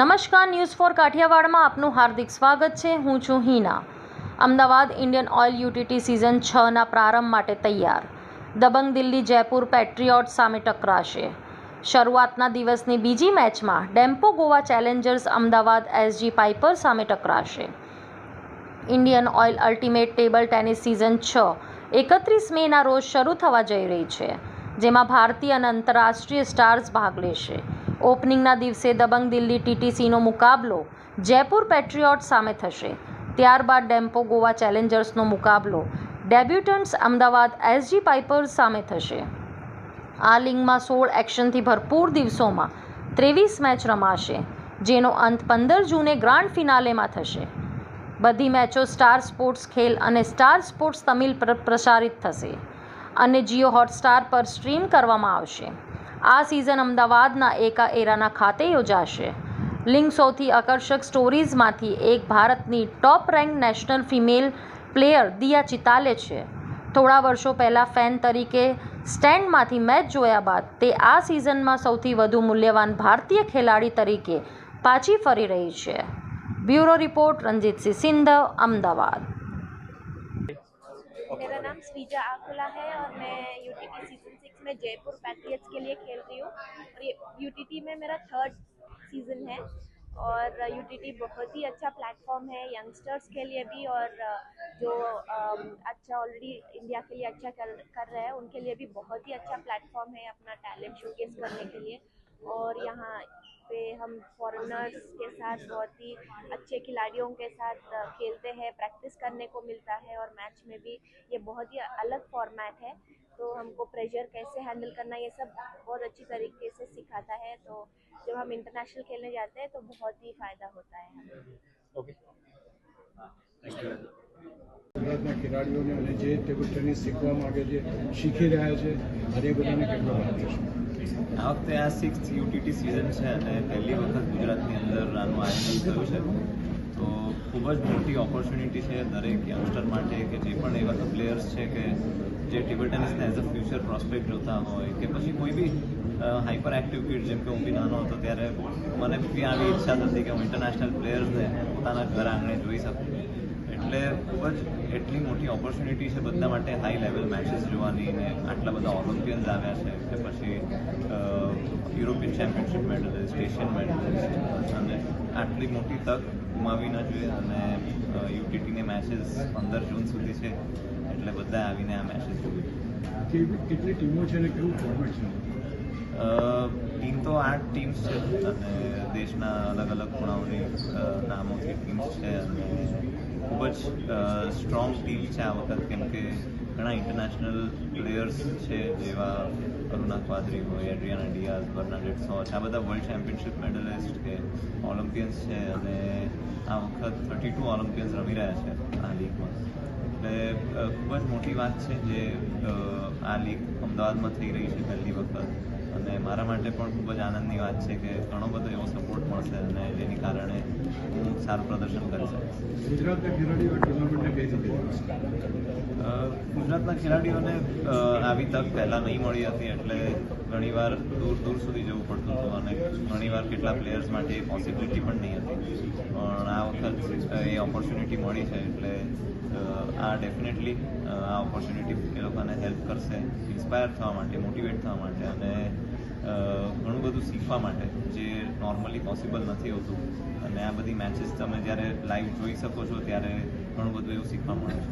નમસ્કાર, news for કાઠિયાવાડમાં આપનું હાર્દિક સ્વાગત છે. હું છું Hina. Ahmedabad Indian oil UTT season છના પ્રારંભ માટે તૈયાર. દબંગ દિલ્હી જયપુર પેટ્રિયોટ સામે ટકરાશે. શરૂઆતના દિવસની બીજી મેચમાં Dempo Goa challengers Ahmedabad SG piper સામે ટકરાશે. Indian oil ultimate table tennis season છ, એકત્રીસ મેના રોજ શરૂ થવા જઈ રહી છે, જેમાં ભારતીય અને આંતરરાષ્ટ્રીય સ્ટાર્સ ભાગ લેશે. ઓપનિંગના દિવસે દબંગ દિલ્હી ટીટીસીનો મુકાબલો જયપુર પેટ્રિયોટ સામે થશે. ત્યારબાદ ડેમ્પો ગોવા ચેલેન્જર્સનો મુકાબલો ડેબ્યુટન્ટ્સ અમદાવાદ એસજી પાઇપર્સ સામે થશે. આ લીગમાં સોળ એક્શનથી ભરપૂર દિવસોમાં ત્રેવીસ મેચ રમાશે, જેનો અંત પંદર જૂને ગ્રાન્ડ ફિનાલેમાં થશે. બધી મેચો સ્ટાર સ્પોર્ટ્સ ખેલ અને સ્ટાર સ્પોર્ટ્સ તમિલ પ્રસારિત થશે અને જીઓ હોટસ્ટાર પર સ્ટ્રીમ કરવામાં આવશે. આ સિઝન અમદાવાદના એકા એરાના ખાતે યોજાશે. લિંગ સૌથી આકર્ષક સ્ટોરીઝમાંથી એક ભારતની top rank national female player Diya Chitale છે. થોડા વર્ષો પહેલાં ફેન તરીકે સ્ટેન્ડમાંથી મેચ જોયા બાદ તે આ સિઝનમાં સૌથી વધુ મૂલ્યવાન ભારતીય ખેલાડી તરીકે પાછી ફરી રહી છે. Bureau report Ranjitsinh Sindhav, Ahmedabad. મેરા નામ સ્વીજા આખુલા હૈ ઓર મેં યુટીપીસી में जयपुर पैट्रियट्स के लिए खेल रही हूँ और ये यूटीटी में मेरा थर्ड सीज़न है और यूटीटी बहुत ही अच्छा प्लेटफॉर्म है यंगस्टर्स के लिए भी और जो अच्छा ऑलरेडी इंडिया के लिए अच्छा कर कर रहे हैं, उनके लिए भी बहुत ही अच्छा प्लेटफॉर्म है अपना टैलेंट शोकेस करने के लिए। और यहाँ पे हम फॉरेनर्स के साथ बहुत ही अच्छे खिलाड़ियों के साथ खेलते हैं प्रैक्टिस करने को मिलता है और मैच में भी ये बहुत ही अलग फॉर्मेट है। तो हमको प्रेशर कैसे हैंडल करना ये सब बहुत अच्छी तरीके से सिखाता है तो जब हम इंटरनेशनल खेलने जाते हैं तो बहुत ही फ़ायदा होता है हमें ઓકે થેન્ક યુ ગુજરાતના ખેલાડીઓને અને જે ટેબલ ટેનિસ શીખવા માગે છે શીખી રહ્યા છે અને એ બધાને કેટલો લાભ થશે આ વખતે આ સિક્સ યુટીટી સિઝન છે અને પહેલી વખત ગુજરાતની અંદર આનું આયોજન થયું છે તો ખૂબ જ મોટી ઓપોર્ચ્યુનિટી છે દરેક યંગસ્ટર માટે કે જે પણ એવા પ્લેયર્સ છે કે જે ટેબલ ટેનિસને એઝ અ ફ્યુચર પ્રોસ્પેક્ટ જોતા હોય કે પછી કોઈ બી હાઇપર એક્ટિવ કિડ જેમ કે હું બી નાનો હતો ત્યારે મને બી આવી ઈચ્છા થતી કે હું ઇન્ટરનેશનલ પ્લેયર્સને પોતાના ઘર આંગણે જોઈ શકું. એટલે ખૂબ જ એટલી મોટી ઓપોર્ચ્યુનિટી છે બધા માટે હાઈ લેવલ મેચીસ જોવાની ને આટલા બધા ઓલિમ્પિયન્સ આવ્યા છે કે પછી European championship medallist Asian medallist અને આટલી મોટી તક ગુમાવી ન જોઈએ અને યુટીટીની મેચીસ પંદર જૂન સુધી છે એટલે બધા આવીને આ મેચીસ જોવી. કેટલી ટીમો છે અને કેવું ફોર્મેટ છે ટીમ તો આઠ ટીમ્સ છે અને દેશના અલગ અલગ ખૂણાઓની નામોથી ટીમ્સ છે અને ખૂબ જ સ્ટ્રોંગ ટીમ છે આ વખત. કેમ કે ઘણા ઇન્ટરનેશનલ પ્લેયર્સ છે, જેવા અરુણા ક્વાદરી હોય એડ્રિયાના ડિયાઝ બર્નાડેટ સોચ આ બધા વર્લ્ડ ચેમ્પિયનશિપ મેડલિસ્ટ કે ઓલિમ્પિયન્સ છે અને આ વખત થર્ટી ટુ ઓલિમ્પિયન્સ રમી રહ્યા છે આ લીગમાં એટલે ખૂબ જ મોટી વાત છે જે આ લીગ અમદાવાદમાં થઈ રહી છે પહેલી વખત. અને મારા માટે પણ ખૂબ જ આનંદની વાત છે કે ઘણો બધો એવો સપોર્ટ મળશે અને જેની કારણે હું સારું પ્રદર્શન કરી શકીશ ગુજરાતના ખેલાડીઓ ગુજરાતના ખેલાડીઓને આવી તક પહેલાં નહીં મળી હતી એટલે ઘણીવાર દૂર દૂર સુધી જવું પડતું હતું અને ઘણીવાર કેટલા પ્લેયર્સ માટે એ પોસિબિલિટી પણ નહીં હતી. પણ આ વખત એ ઓપોર્ચ્યુનિટી મળી છે એટલે આ ડેફિનેટલી આ ઓપોર્ચ્યુનિટી એ લોકોને હેલ્પ કરશે ઇન્સ્પાયર થવા માટે મોટિવેટ થવા માટે અને ઘણું બધું શીખવા માટે જે નોર્મલી પોસિબલ નથી હોતું. અને આ બધી મેચીસ તમે જ્યારે લાઈવ જોઈ શકો છો ત્યારે ઘણું બધું એવું શીખવા મળે છે.